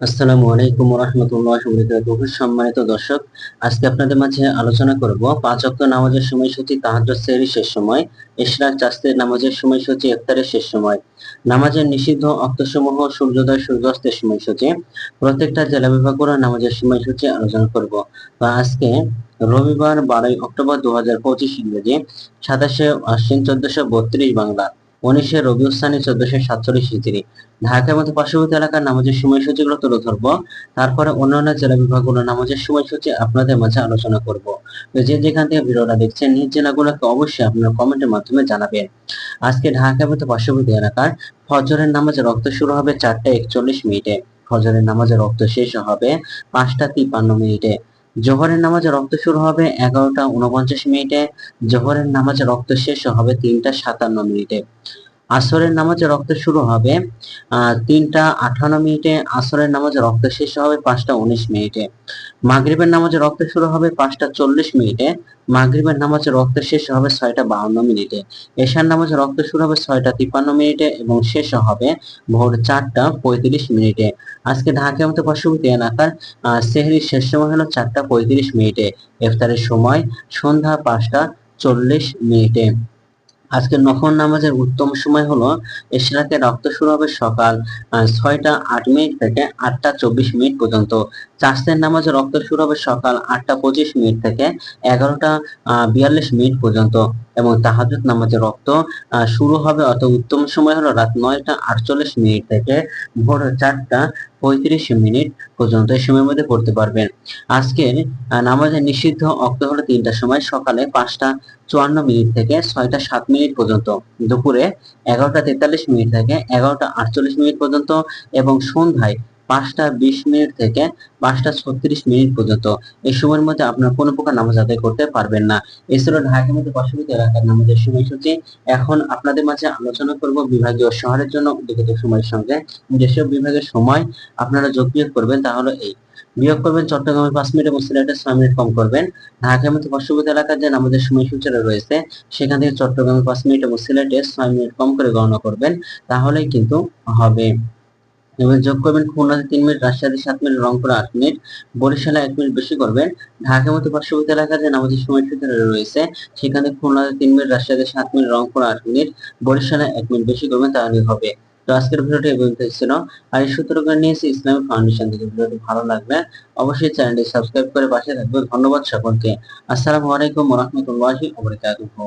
আসসালামু আলাইকুম রহমতুল্লাহ বরকাতুহু সম্মানিত দর্শক, আজকে আপনাদের মাঝে আলোচনা করব পাঁচ ওয়াক্ত নামাজের সময়সূচি, তাহাজ্জুদ সেহরি শেষ সময়, ইশরাক চাস্তের নামাজের সময়সূচি, ইফতারের শেষ সময়। নামাজের নিষিদ্ধ অক্তসমূহ সূর্যোদয়, সূর্যাস্তের সময়সূচি। প্রত্যেকটা জেলা বিভাগগুলো নামাজের সময়সূচি আলোচনা করব। তো আজকে রবিবার বারোই অক্টোবর দু হাজার পঁচিশ ইংরেজি, সাতাশে আশ্বিন, চোদ্দশো বত্রিশ বাংলা। উনিশে রবিউস্থানি চোদ্দশো সাতচল্লিশ হিজড়ি। ঢাকার মতো পার্শ্ববর্তী এলাকার নামাজের সময়সূচিগুলো তুলে ধরবো। তারপরে অন্যান্য জেলা বিভাগগুলোর নামাজের সময়সূচি আপনাদের মাঝে আলোচনা করব। যে যেখান থেকে ভিডিওটা দেখছেন, নিজ জেলাগুলোকে অবশ্যই আপনার কমেন্টের মাধ্যমে জানাবেন। আজকে ঢাকা মতো পার্শ্ববর্তী এলাকার ফজরের নামাজের রক্ত শুরু হবে চারটা একচল্লিশ মিনিটে। ফজরের নামাজের রক্ত শেষ হবে পাঁচটা তিপ্পান্ন মিনিটে। জোহরের নামাজে রক্ত শুরু হবে এগারোটা উনপঞ্চাশ মিনিটে, জোহরের নামাজে রক্ত শেষ হবে তিনটা সাতান্ন মিনিটে। আসরের নামাজে রক্ত শুরু হবে তিনটা আঠান্ন মিনিটে, আসরের নামাজে রক্ত শেষ হবে পাঁচটা উনিশ মিনিটে। মাগরিবের নামাজে রক্ত শুরু হবে পাঁচটা চল্লিশ মিনিটে, মাগরিবের নামাজে রক্ত শেষ হবে ছয়টা বাহান্ন মিনিটে। এশার নামাজে রক্ত শুরু হবে ছয়টা তিপ্পান্ন মিনিটে এবং শেষ হবে ভোর চারটা পঁয়ত্রিশ মিনিটে। আজকে ঢাকা মতো পার্শ্ববর্তী এলাকার সেহরির শেষ সময় হলো চারটা পঁয়ত্রিশ মিনিটে। ইফতারের সময় সন্ধ্যা পাঁচটা চল্লিশ মিনিটে। আজকে নফল নামাজের উত্তম সময় হলো এশরাকে রক্ত শুরু হবে সকাল ছয়টা আট মিনিট থেকে আটটা চব্বিশ মিনিট পর্যন্ত। চাষের নামাজের রক্ত শুরু হবে সকাল আটটা পঁচিশ মিনিট থেকে এগারোটা বিয়াল্লিশ মিনিট পর্যন্ত এবং তাহাজুদ নামাজের রক্ত শুরু হবে অত উত্তম সময় হলো রাত নয়টা আটচল্লিশ মিনিট থেকে ভোর চারটা পঁয়ত্রিশ মিনিট পর্যন্ত এই সময়ের মধ্যে পড়তে পারবেন। আজকের নামাজের নিষিদ্ধ অক্ত হলো তিনটার সময় সকালে পাঁচটা চুয়ান্ন মিনিট থেকে ছয়টা সাত মিনিট পর্যন্ত, দুপুরে এগারোটা তেতাল্লিশ মিনিট থেকে এগারোটা আটচল্লিশ মিনিট পর্যন্ত এবং সন্ধ্যায় পাঁচটা বিশ মিনিট থেকে পাঁচটা ছত্রিশ মিনিট পর্যন্ত। এই সময়ের মধ্যে আপনার কোনো প্রকার নামাজ আদায় করতে পারবেন না। এছাড়াও ঢাকার মধ্যে পার্শ্ববর্তী এলাকার নামাজের সময়সূচি। এখন আপনাদের মাঝে আলোচনা করব বিভাগীয় শহরের জন্য উল্লেখিত সময়ের সঙ্গে। যেসব বিভাগের সময় আপনারা যোগ বিয়োগ করবেন, তাহলে এই। বিয়োগ করবেন চট্টগ্রামে পাঁচ মিনিট এবং সিলেটে ছয় মিনিট কম করবেন। ঢাকার মধ্যে পার্শ্ববর্তী এলাকার যে আমাদের সময়সূচিটা রয়েছে, সেখান থেকে চট্টগ্রামে পাঁচ মিনিট এবং সিলেটে ছয় মিনিট কম করে গণনা করবেন, তাহলেই কিন্তু হবে। এবার যোগ করবেন খুলনাতে তিন মিনিট, রাজশাহী সাত মিনিট, রংপুর আট মিনিট। বরিশালে এক মিনিট বেশি করবেন। ঢাকার মতো পার্শ্ববর্তী এলাকা যে নামাজের সময়সূচি রয়েছে, সেখানে খুলনাতে তিন মিনিট রাজশাহীতে সাত মিনিট, রংপুর আট মিনিট, বরিশালে এক মিনিট বেশি করবেন তাহলে হবে। তো আজকের ভিডিওটি এই ছিল। আর এই করে নিয়েছি ইসলামিক ফাউন্ডেশন থেকে ভিডিওটি ভালো লাগবে অবশ্যই চ্যানেলটি সাবস্ক্রাইব করে পাশে থাকবে ধন্যবাদ সকলকে। আসসালামু আলাইকুম রহমতুল্লাহি ওয়া বারাকাতুহু।